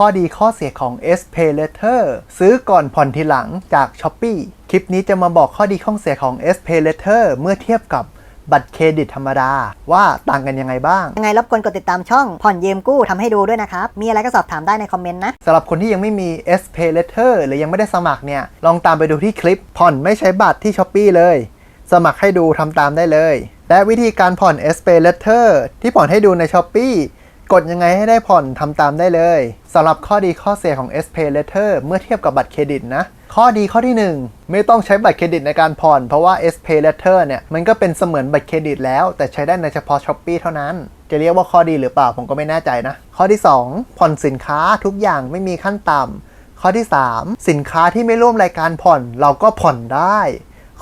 ข้อดีข้อเสียของ S Pay Later ซื้อก่อนผ่อนทีหลังจาก s h อ p e e คลิปนี้จะมาบอกข้อดีข้อเสียของ S Pay Later เมื่อเทียบกับบัตรเครดิตธรรมดา ว่าต่างกันยังไงบ้าง ยังไงรบกวนกดติดตามช่องผ่อนยืมกู้ทำให้ดูด้วยนะครับ มีอะไรก็สอบถามได้ในคอมเมนต์นะสำหรับคนที่ยังไม่มี S Pay Letter หรือยังไม่ได้สมัครเนี่ย ลองตามไปดูที่คลิปผ่อนไม่ใช้บัตรที่ s h อ p e e เลย สมัครให้ดูทำตามได้เลย และวิธีการผ่อน S Pay Letter ที่ผ่อนให้ดูใน s h อ p e e กดยังไงให้ได้ผ่อนทำตามได้เลยสำหรับข้อดีข้อเสียของ S Pay Letter เมื่อเทียบกับบัตรเครดิตนะ ข้อดีข้อที่ 1 ไม่ต้องใช้บัตรเครดิตในการผ่อน เพราะว่า S Pay Letter เนี่ยมันก็เป็นเสมือนบัตรเครดิตแล้วแต่ใช้ได้ในเฉพาะ s h อ p e e เท่านั้น จะเรียกว่าข้อดีหรือเปล่าผมก็ไม่แน่ใจนะ ข้อที่ 2 ผ่อนสินค้าทุกอย่างไม่มีขั้นต่ำข้อที่ 3 สินค้าที่ไม่ร่วมรายการผ่อนเราก็ผ่อนได้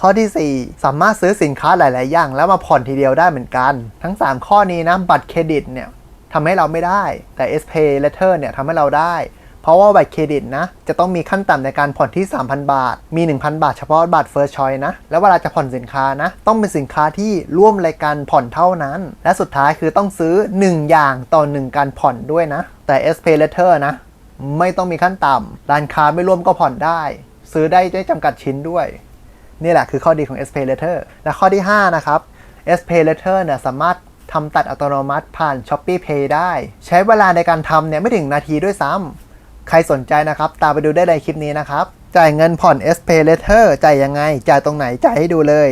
ข้อทีสี่4 สามารถซื้อสินค้าหลาย ๆ อย่าง แล้วมาผ่อนทีเดียวได้เหมือนกัน ทั้ง 3 ข้อนี้นะบัตรเครดิตเนี่ย ทำให้เราไม่ได้ แต่ S Pay Letter เนี่ยทำให้เราได้ เพราะว่าบัตรเครดิตนะ จะต้องมีขั้นต่ำในการผ่อนที่ 3,000 บาท มี 1,000 บาทเฉพาะบัตร First Choice นะ แล้วเวลาจะผ่อนสินค้านะ ต้องเป็นสินค้าที่ร่วมรายการผ่อนเท่านั้น และสุดท้ายคือต้องซื้อ 1 อย่างต่อ 1 การผ่อนด้วยนะ แต่ S Pay Letter นะ ไม่ต้องมีขั้นต่ำร้านค้าไม่ร่วมก็ผ่อนได้ ซื้อได้ไม่จำกัดชิ้นด้วย นี่แหละคือข้อดีของ S Pay Letter และข้อที่ 5 นะครับ S Pay Letter เนี่ยสามารถ ทำตัดอัตโนมัติผ่าน Shopee Pay ได้ ใช้เวลาในการทำเนี่ยไม่ถึงนาทีด้วยซ้ำใครสนใจนะครับ ตามไปดูได้ในคลิปนี้นะครับ จ่ายเงินผ่อน S Pay Letter จ่ายยังไง จ่ายตรงไหน จ่ายให้ดูเลย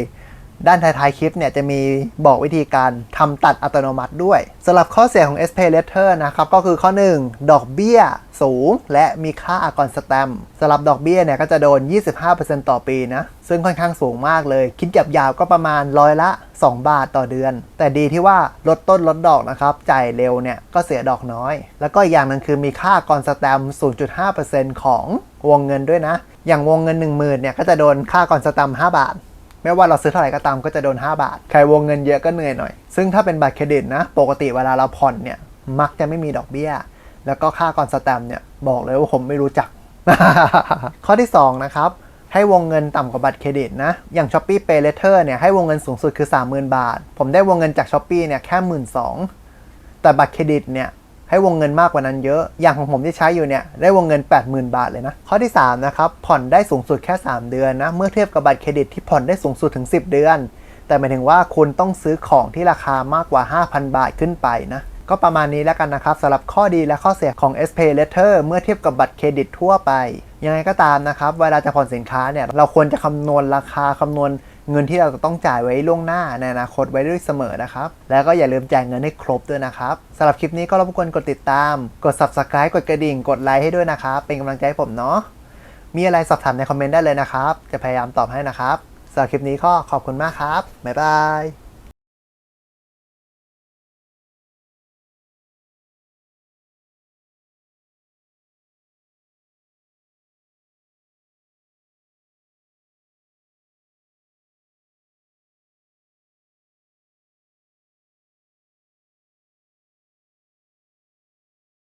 ด้านท้ายๆคลิปเนี่ยจะมีบอกวิธีการทำตัดอัตโนมัติด้วยสำหรับข้อเสียของ S Pay Letter นะครับ ก็คือข้อ 1 ดอกเบี้ยสูง และมีค่าอากรสแตมสำหรับดอกเบี้ยเนี่ยก็จะโดน 25%ต่อปีนะ ซึ่งค่อนข้างสูงมากเลย คิดหยับยาวก็ประมาณร้อยละ 2 บาทต่อเดือน แต่ดีที่ว่าลดต้นลดดอกนะครับ จ่ายเร็วเนี่ยก็เสียดอกน้อย แล้วก็อีกอย่างหนึงคือมีค่าอากรสแตมป์0.5%ของวงเงินด้วยนะ อย่างวงเงิน 10,000เนี่ยก็จะโดนค่าก่อนสแตม5บาท ไม่ว่าเราซื้อเท่าไหร่ก็ตามก็จะโดน 5 บาท ใครวงเงินเยอะก็เหนื่อยหน่อย ซึ่งถ้าเป็นบัตรเครดิตนะ ปกติเวลาเราผ่อนเนี่ย มักจะไม่มีดอกเบี้ย แล้วก็ค่าก่อนสแตมป์เนี่ยบอกเลยว่าผมไม่รู้จัก ข้อที่ 2 นะครับ ให้วงเงินต่ำกว่าบัตรเครดิตนะ อย่าง s h อ p e e Pay Letter เนี่ยให้วงเงินสูงสุดคือ 30,000 บาท ผมได้วงเงินจาก s h อ p e e เนี่ยแค่ 12,000แต่บัตรเครดิตเนี่ย ให้วงเงินมากกว่านั้นเยอะ อย่างของผมที่ใช้อยู่เนี่ยได้วงเงิน 80,000 บาทเลยนะ ข้อที่ 3 นะครับ ผ่อนได้สูงสุดแค่ 3 เดือนนะ เมื่อเทียบกับบัตรเครดิตที่ผ่อนได้สูงสุดถึง 10 เดือน แต่หมายถึงว่าคุณต้องซื้อของที่ราคามากกว่า 5,000 บาทขึ้นไปนะก็ประมาณนี้แล้วกันนะครับสำหรับข้อดีและข้อเสียของ S Pay Letter เมื่อเทียบกับบัตรเครดิตทั่วไป ยังไงก็ตามนะครับ เวลาจะผ่อนสินค้าเนี่ย เราควรจะคำนวณราคาคำนวณ เงินที่เราจะต้องจ่ายไว้ล่วงหน้าในอนาคตไว้ด้วยเสมอนะครับ แล้วก็อย่าลืมจ่ายเงินให้ครบด้วยนะครับสำหรับคลิปนี้ก็รบกวนกดติดตาม กด subscribe กดกระดิ่ง กดไลค์ให้ด้วยนะครับ เป็นกำลังใจให้ผมเนาะมีอะไรสอบถามในคอมเมนต์ได้เลยนะครับ จะพยายามตอบให้นะครับสำหรับคลิปนี้ก็ขอบคุณมากครับบ๊ายบาย